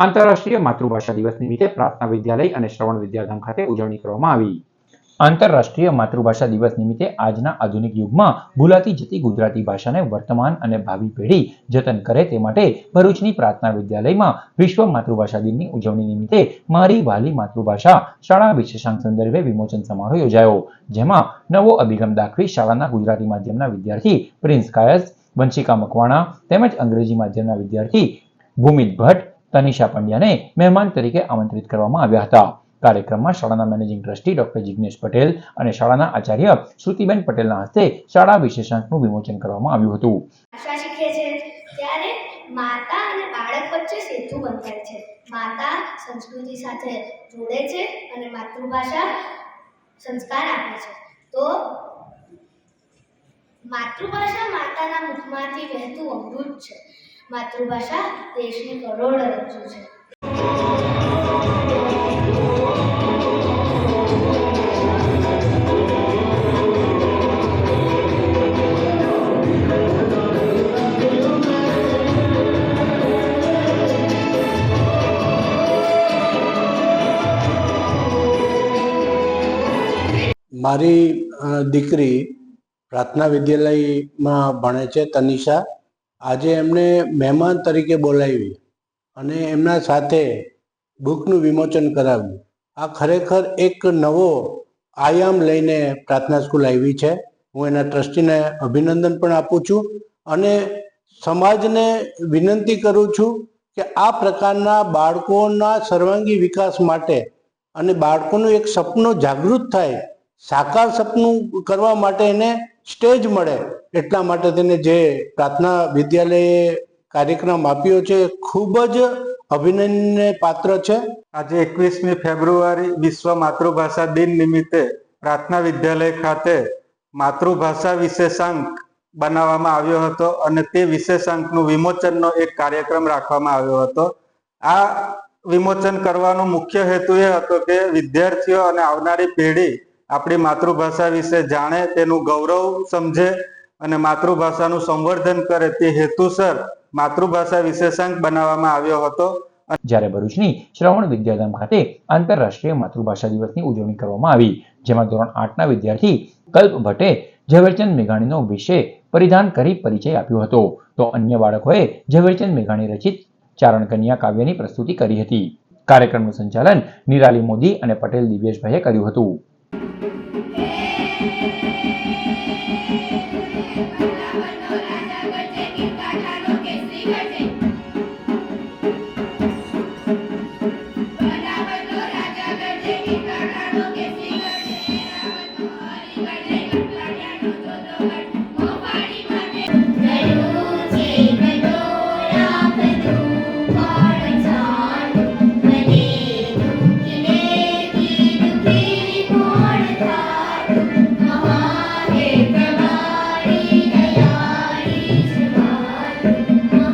આંતરરાષ્ટ્રીય માતૃભાષા દિવસ નિમિત્તે પ્રાર્થના વિદ્યાલય અને શ્રવણ વિદ્યાધામ ખાતે ઉજવણી કરવામાં આવી. આંતરરાષ્ટ્રીય માતૃભાષા દિવસ નિમિત્તે આજના આધુનિક યુગમાં ભૂલાતી જતી ગુજરાતી ભાષાને વર્તમાન અને ભાવિ પેઢી જતન કરે તે માટે ભરૂચની પ્રાર્થના વિદ્યાલયમાં વિશ્વ માતૃભાષા દિનની ઉજવણી નિમિત્તે મારી વાલી માતૃભાષા શાળા વિશેષાંક સંદર્ભે વિમોચન સમારોહ યોજાયો, જેમાં નવો અભિગમ દાખવી શાળાના ગુજરાતી માધ્યમના વિદ્યાર્થી પ્રિન્સ કાયસ, વંશિકા મકવાણા તેમજ અંગ્રેજી માધ્યમના વિદ્યાર્થી ભૂમિત ભટ્ટ તનિષા પંડ્યાને મહેમાન તરીકે આમંત્રિત કરવામાં આવ્યા હતા. કાર્યક્રમમાં શાળાના managing trustee doctor Jignesh Patel અને શાળાના આચાર્ય શ્રુતિબેન પટેલના હસ્તે શાળા વિશેષાંકનું વિમોચન કરવામાં આવ્યું હતું. ભાષા શીખે છે. ત્યારે માતા અને બાળક વચ્ચે સેતુ બંધાય છે. માતા સંસ્કૃતિ સાથે જોડે છે અને માતૃભાષા સંસ્કાર આપે છે. તો માતૃભાષા માતાના મુખમાંથી વહેતું અમૃત છે. માતૃભાષા દેશની કરોડરજ્જુ છે. મારી દીકરી પ્રાર્થના વિદ્યાલયમાં ભણે છે તનિષા. આજે એમને મહેમાન તરીકે બોલાવી અને એમના સાથે બુકનું વિમોચન કરાવ્યું. આ ખરેખર એક નવો આયામ લઈને પ્રાર્થના સ્કૂલ આવી છે. હું એના ટ્રસ્ટીને અભિનંદન પણ આપું છું અને સમાજને વિનંતી કરું છું કે આ પ્રકારના બાળકોના સર્વાંગી વિકાસ માટે અને બાળકોનું એક સપનું જાગૃત થાય, સાકાર સપનું કરવા માટે એને સ્ટેજ મળે એટલા માટે તેને જે પ્રાર્થના વિદ્યાલયે કાર્યક્રમ આપ્યો છે ખૂબ જ અભિનંદનને પાત્ર છે. આજે એકવીસમી ફેબ્રુઆરી વિશ્વ માતૃભાષા દિન નિમિત્તે પ્રાર્થના વિદ્યાલય ખાતે માતૃભાષા વિશેષાંક બનાવવામાં આવ્યો હતો અને તે વિશેષાંકનું વિમોચનનો એક કાર્યક્રમ રાખવામાં આવ્યો હતો. આ વિમોચન કરવાનો મુખ્ય હેતુ એ હતો કે વિદ્યાર્થીઓ અને આવનારી પેઢી આપણી માતૃભાષા વિશે જાણે, તેનું ગૌરવ સમજે અને માતૃભાષાનું સંવર્ધન કરે તે હેતુસર માતૃભાષા વિશેષાંક બનાવવામાં આવ્યો હતો. જ્યારે ભરૂચની શ્રવણ વિદ્યાધામ ખાતે આંતરરાષ્ટ્રીય માતૃભાષા દિવસની ઉજવણી કરવામાં આવી, જેમાં ધોરણ આઠના વિદ્યાર્થી કલ્પ ભટ્ટે ઝવેરચંદ મેઘાણીનો વિષય પરિધાન કરી પરિચય આપ્યો હતો. તો અન્ય બાળકોએ ઝવેરચંદ મેઘાણી રચિત ચારણ કન્યા કાવ્યની પ્રસ્તુતિ કરી હતી. કાર્યક્રમનું સંચાલન નિરાલી મોદી અને પટેલ દિવ્યેશભાઈએ કર્યું હતું. Bye.